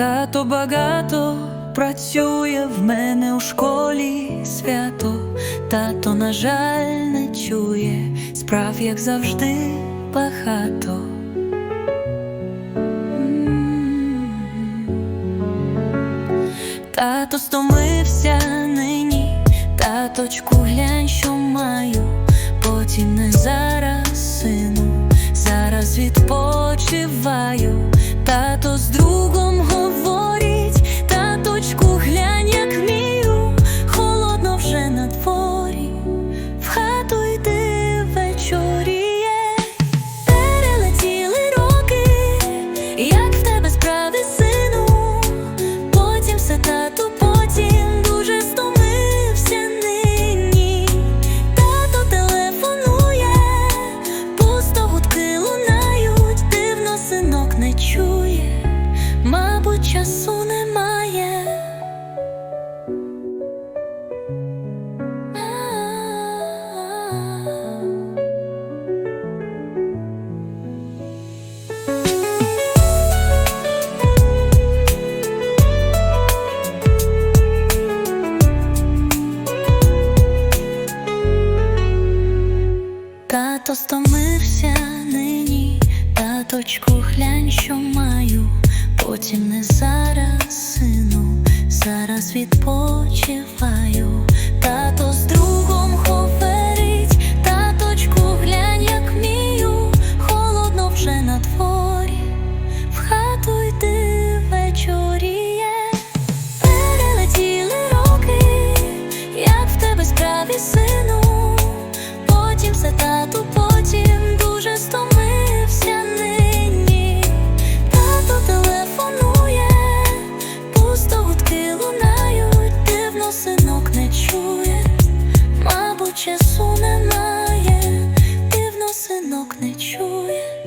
Тато багато працює в мене у школі свято. Тато, на жаль, не чує справ, як завжди, багато. Тато стомився нині, таточку, глянь, що маю, часу немає. Тато стомився нині, таточку, глянь, що маю, потім не зараз, сину, зараз відпочиваю, тато з другом ховерить, таточку глянь, як мію, холодно вже на дворі, в хату йди вечоріє, перелетіли роки, як в тебе справі, сину, потім за тату. синок не чує, мабуть, часу немає, дивно синок не чує.